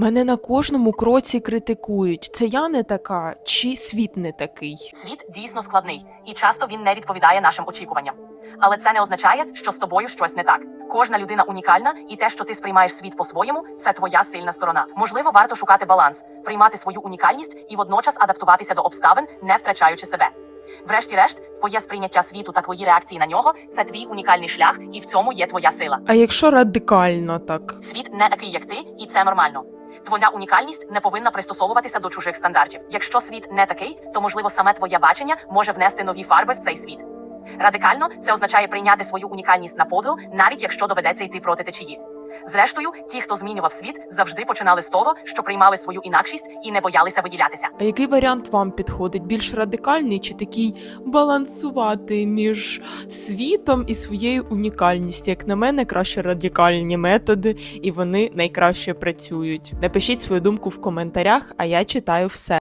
Мене на кожному кроці критикують. Це я не така, чи світ не такий. Світ дійсно складний, і часто він не відповідає нашим очікуванням. Але це не означає, що з тобою щось не так. Кожна людина унікальна, і те, що ти сприймаєш світ по-своєму, це твоя сильна сторона. Можливо, варто шукати баланс, приймати свою унікальність і водночас адаптуватися до обставин, не втрачаючи себе. Врешті-решт, твоє сприйняття світу та твої реакції на нього це твій унікальний шлях, і в цьому є твоя сила. А якщо радикально так? Світ не такий, як ти, і це нормально. Твоя унікальність не повинна пристосовуватися до чужих стандартів. Якщо світ не такий, то можливо саме твоє бачення може внести нові фарби в цей світ. Радикально це означає прийняти свою унікальність на поділ, навіть якщо доведеться йти проти течії. Зрештою, ті, хто змінював світ, завжди починали з того, що приймали свою інакшість і не боялися виділятися. А який варіант вам підходить? Більш радикальний чи такий балансувати між світом і своєю унікальністю? Як на мене, краще радикальні методи, і вони найкраще працюють. Напишіть свою думку в коментарях, а я читаю все.